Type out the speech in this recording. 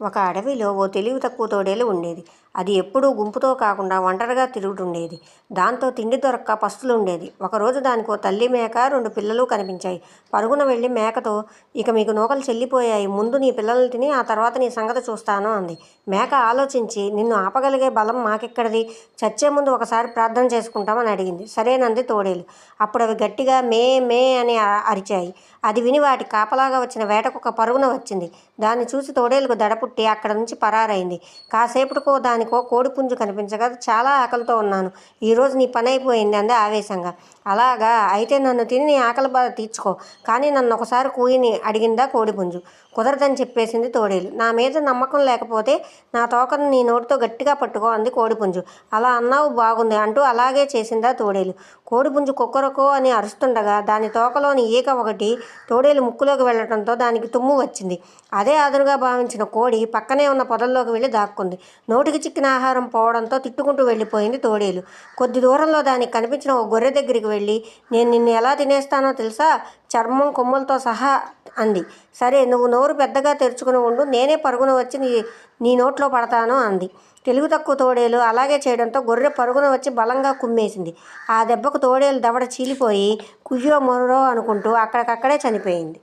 ఒక అడవిలో ఓ తెలివి తక్కువ తోడేలు ఉండేది. అది ఎప్పుడూ గుంపుతో కాకుండా ఒంటరిగా తిరుగుతుండేది. దాంతో తిండి దొరక్క పస్తులుండేది. ఒకరోజు దానికి తల్లి మేక రెండు పిల్లలు కనిపించాయి. పరుగున వెళ్ళి మేకతో ఇక మీకు నూకలు చెల్లిపోయాయి. ముందు నీ పిల్లల్ని తిని ఆ తర్వాత నీ సంగతి చూస్తాను అంది. మేక ఆలోచించి నిన్ను ఆపగలిగే బలం మాకెక్కడిది? చచ్చే ముందు ఒకసారి ప్రార్థన చేసుకుంటామని అడిగింది. సరేనంది తోడేలు. అప్పుడు అవి గట్టిగా మే మే అని అరిచాయి. అది విని వాటి కాపలాగా వచ్చిన వేటకుక్క పరుగున వచ్చింది. దాన్ని చూసి తోడేలుకు దడపుట్టి అక్కడ నుంచి పరారైంది. కాసేపటికో దానికో కోడిపుంజు కనిపించగా చాలా ఆకలితో ఉన్నాను. ఈరోజు నీ పని అయిపోయింది అంది ఆవేశంగా. అలాగా అయితే నన్ను తిని నీ ఆకలి బాధ తీర్చుకో. కానీ నన్ను ఒకసారి కూయిని అడిగిందా కోడిపుంజు కుదరదని చెప్పేసింది తోడేలు. నా మీద నమ్మకం లేకపోతే నా తోకను నీ నోటితో గట్టిగా పట్టుకో అంది కోడిపుంజు అలా అన్నావు బాగుంది అంటూ అలాగే చేసిందా తోడేలు. కోడిపుంజు కుక్కరకో అని అరుస్తుండగా దాని తోకలోని ఈక ఒకటి తోడేలు ముక్కులోకి వెళ్ళటంతో దానికి తుమ్ము వచ్చింది. అదే అదునుగా భావించిన కోడి పక్కనే ఉన్న పొదల్లోకి వెళ్ళి దాక్కుంది. నోటికి చిక్కిన ఆహారం పోవడంతో తిట్టుకుంటూ వెళ్ళిపోయింది తోడేలు. కొద్ది దూరంలో దానికి కనిపించిన ఒక గొర్రె దగ్గరికి వెళ్ళి నేను నిన్ను ఎలా తినేస్తానో తెలుసా? చర్మం కొమ్ములతో సహా అంది. సరే నువ్వు నోరు పెద్దగా తెరుచుకుని ఉండు నేనే పరుగున వచ్చి నీ నీ నోట్లో పడతాను అంది. తెలుగు తక్కువ తోడేలు అలాగే చేయడంతో గొర్రె పరుగున వచ్చి బలంగా కుమ్మేసింది. ఆ దెబ్బకు తోడేలు దవడ చీలిపోయి కుయ్యో మొరో అనుకుంటూ అక్కడికక్కడే చనిపోయింది.